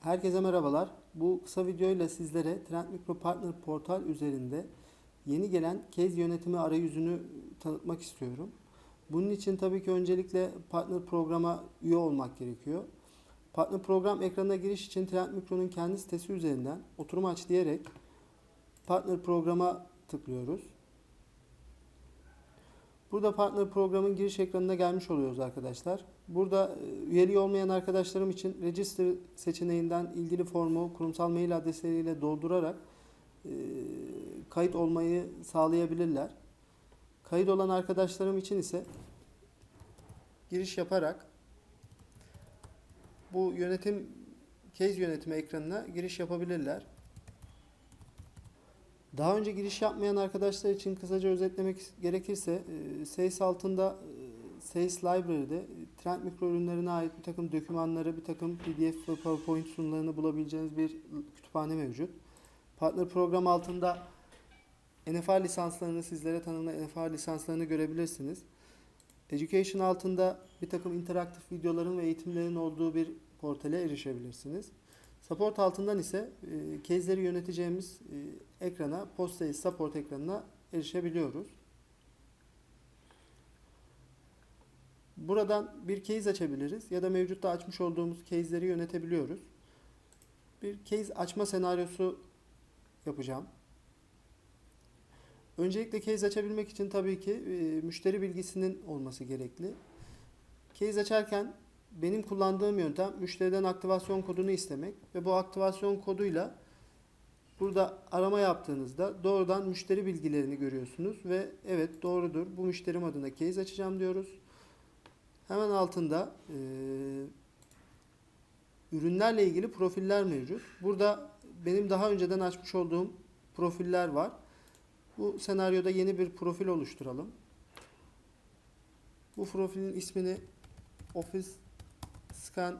Herkese merhabalar. Bu kısa videoyla sizlere Trend Micro Partner Portal üzerinde yeni gelen case yönetimi arayüzünü tanıtmak istiyorum. Bunun için tabii ki öncelikle partner programa üye olmak gerekiyor. Partner program ekranına giriş için Trend Micro'nun kendi sitesi üzerinden oturum aç diyerek partner programa tıklıyoruz. Burada partner programın giriş ekranına gelmiş oluyoruz arkadaşlar. Burada e, üyeliği olmayan arkadaşlarım için register seçeneğinden ilgili formu kurumsal mail adresleriyle doldurarak e, kayıt olmayı sağlayabilirler. Kayıt olan arkadaşlarım için ise giriş yaparak bu yönetim case yönetimi ekranına giriş yapabilirler. Daha önce giriş yapmayan arkadaşlar için kısaca özetlemek gerekirse e, SAIS altında e, SAIS Library'de Trend Micro ürünlerine ait bir takım dokümanları, bir takım PDF ve PowerPoint sunularını bulabileceğiniz bir kütüphane mevcut. Partner program altında NFR lisanslarını sizlere tanımlayan NFR lisanslarını görebilirsiniz. Education altında bir takım interaktif videoların ve eğitimlerin olduğu bir portale erişebilirsiniz. Support altından ise case'leri yöneteceğimiz e, ekrana, Postayı Support ekranına erişebiliyoruz. Buradan bir case açabiliriz ya da mevcutta açmış olduğumuz case'leri yönetebiliyoruz. Bir case açma senaryosu yapacağım. Öncelikle case açabilmek için tabii ki e, müşteri bilgisinin olması gerekli. Case açarken benim kullandığım yöntem müşteriden aktivasyon kodunu istemek ve bu aktivasyon koduyla burada arama yaptığınızda doğrudan müşteri bilgilerini görüyorsunuz ve evet doğrudur bu müşterim adına case açacağım diyoruz. Hemen altında e, ürünlerle ilgili profiller mevcut. Burada benim daha önceden açmış olduğum profiller var. Bu senaryoda yeni bir profil oluşturalım. Bu profilin ismini Office Scan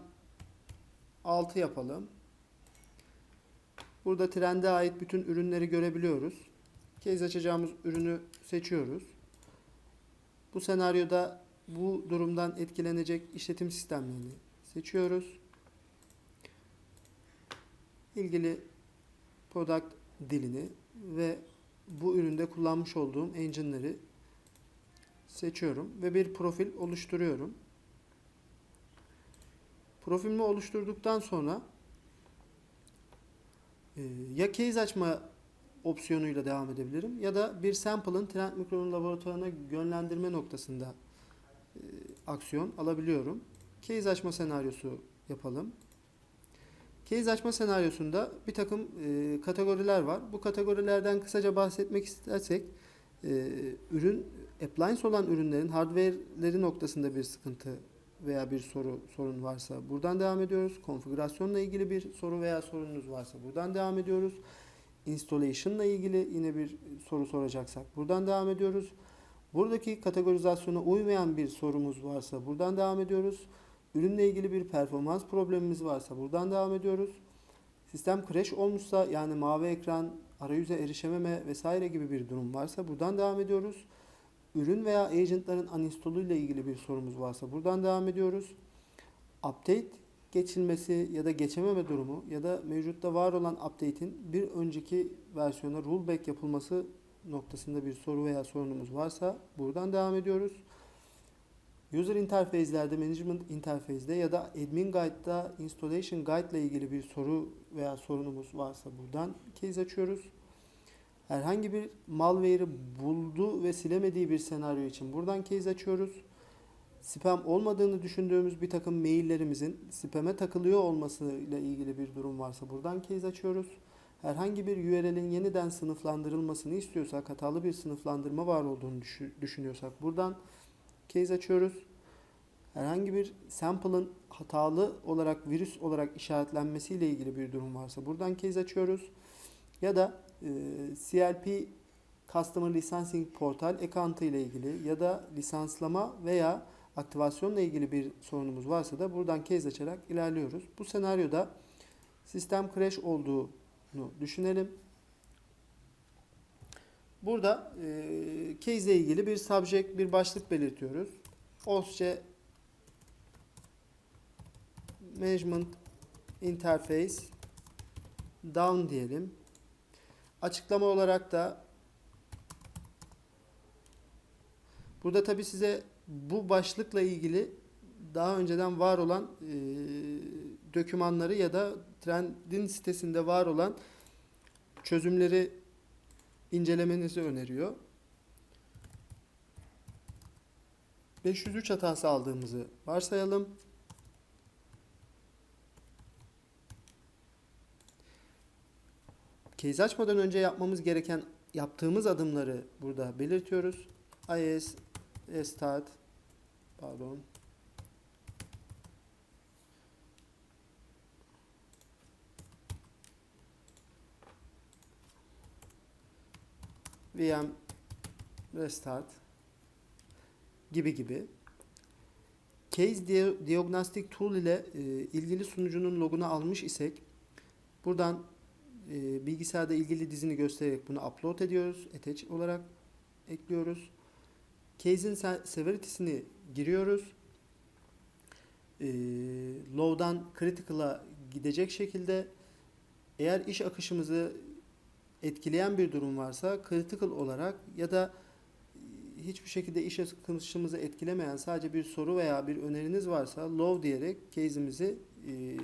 6 yapalım. Burada trende ait bütün ürünleri görebiliyoruz. Case açacağımız ürünü seçiyoruz. Bu senaryoda bu durumdan etkilenecek işletim sistemlerini seçiyoruz. İlgili product dilini ve bu üründe kullanmış olduğum engine'leri seçiyorum ve bir profil oluşturuyorum. Profilimi oluşturduktan sonra e, ya case açma opsiyonuyla devam edebilirim ya da bir sample'ın Trend Micro'nun laboratuvarına yönlendirme noktasında aksiyon alabiliyorum. Case açma senaryosu yapalım. Case açma senaryosunda bir takım e, kategoriler var. Bu kategorilerden kısaca bahsetmek istersek e, ürün appliance olan ürünlerin hardware'leri noktasında bir sıkıntı veya bir soru sorun varsa buradan devam ediyoruz. Konfigürasyonla ilgili bir soru veya sorununuz varsa buradan devam ediyoruz. Installation ile ilgili yine bir soru soracaksak buradan devam ediyoruz. Buradaki kategorizasyona uymayan bir sorumuz varsa buradan devam ediyoruz. Ürünle ilgili bir performans problemimiz varsa buradan devam ediyoruz. Sistem crash olmuşsa yani mavi ekran, arayüze erişememe vesaire gibi bir durum varsa buradan devam ediyoruz. Ürün veya agentların uninstall'u ile ilgili bir sorumuz varsa buradan devam ediyoruz. Update geçilmesi ya da geçememe durumu ya da mevcutta var olan update'in bir önceki versiyona rollback yapılması noktasında bir soru veya sorunumuz varsa buradan devam ediyoruz. User interface'lerde, management interface'de ya da admin guide'da installation guide ile ilgili bir soru veya sorunumuz varsa buradan case açıyoruz. Herhangi bir malware'ı buldu ve silemediği bir senaryo için buradan case açıyoruz. Spam olmadığını düşündüğümüz bir takım maillerimizin spam'e takılıyor olmasıyla ilgili bir durum varsa buradan case açıyoruz. Herhangi bir URL'in yeniden sınıflandırılmasını istiyorsak, hatalı bir sınıflandırma var olduğunu düşünüyorsak buradan case açıyoruz. Herhangi bir sample'ın hatalı olarak virüs olarak işaretlenmesiyle ilgili bir durum varsa buradan case açıyoruz. Ya da e, CLP Customer Licensing Portal account ile ilgili ya da lisanslama veya aktivasyonla ilgili bir sorunumuz varsa da buradan case açarak ilerliyoruz. Bu senaryoda sistem crash olduğunu düşünelim. Burada e, case ile ilgili bir subject, bir başlık belirtiyoruz. OSCE Management interface down diyelim. Açıklama olarak da burada tabi size bu başlıkla ilgili daha önceden var olan e, dokümanları ya da trendin sitesinde var olan çözümleri incelemenizi öneriyor. 503 hatası aldığımızı varsayalım. Case açmadan önce yapmamız gereken yaptığımız adımları burada belirtiyoruz. IS start pardon VM restart gibi gibi. Case Dia- Diagnostic Tool ile e, ilgili sunucunun logunu almış isek buradan e, bilgisayarda ilgili dizini göstererek bunu upload ediyoruz. Attach olarak ekliyoruz. Case'in se- severity'sini giriyoruz. E, low'dan critical'a gidecek şekilde eğer iş akışımızı etkileyen bir durum varsa critical olarak ya da hiçbir şekilde iş akışımızı etkilemeyen sadece bir soru veya bir öneriniz varsa low diyerek case'imizi e,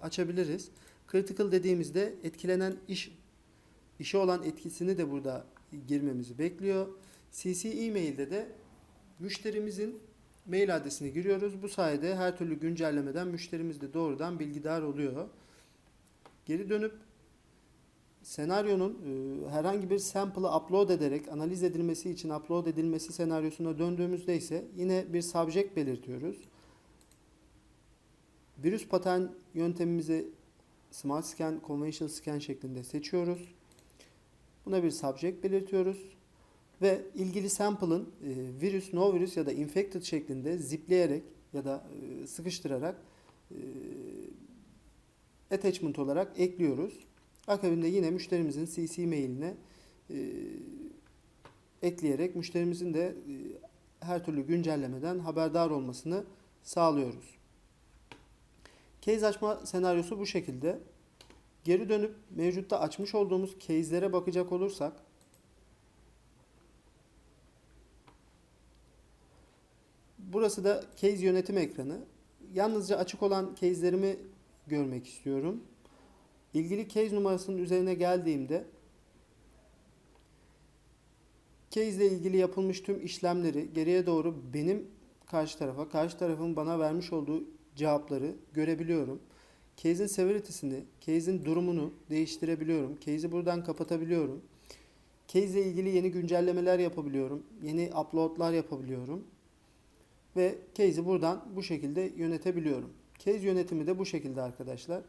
açabiliriz. Critical dediğimizde etkilenen iş işe olan etkisini de burada girmemizi bekliyor. CC e-mail'de de müşterimizin mail adresini giriyoruz. Bu sayede her türlü güncellemeden müşterimiz de doğrudan bilgidar oluyor. Geri dönüp senaryonun e, herhangi bir sample'ı upload ederek analiz edilmesi için upload edilmesi senaryosuna döndüğümüzde ise yine bir subject belirtiyoruz. Virüs patern yöntemimizi Smart Scan, Conventional Scan şeklinde seçiyoruz. Buna bir subject belirtiyoruz. Ve ilgili sample'ın e, virüs, no virüs ya da infected şeklinde zipleyerek ya da e, sıkıştırarak e, attachment olarak ekliyoruz. Akabinde yine müşterimizin CC mailine e, ekleyerek müşterimizin de e, her türlü güncellemeden haberdar olmasını sağlıyoruz. Case açma senaryosu bu şekilde. Geri dönüp mevcutta açmış olduğumuz case'lere bakacak olursak Burası da case yönetim ekranı. Yalnızca açık olan case'lerimi görmek istiyorum. İlgili case numarasının üzerine geldiğimde case ile ilgili yapılmış tüm işlemleri geriye doğru benim karşı tarafa, karşı tarafın bana vermiş olduğu cevapları görebiliyorum. Case'in severity'sini, case'in durumunu değiştirebiliyorum. Case'i buradan kapatabiliyorum. Case ile ilgili yeni güncellemeler yapabiliyorum. Yeni uploadlar yapabiliyorum. Ve case'i buradan bu şekilde yönetebiliyorum. Case yönetimi de bu şekilde arkadaşlar.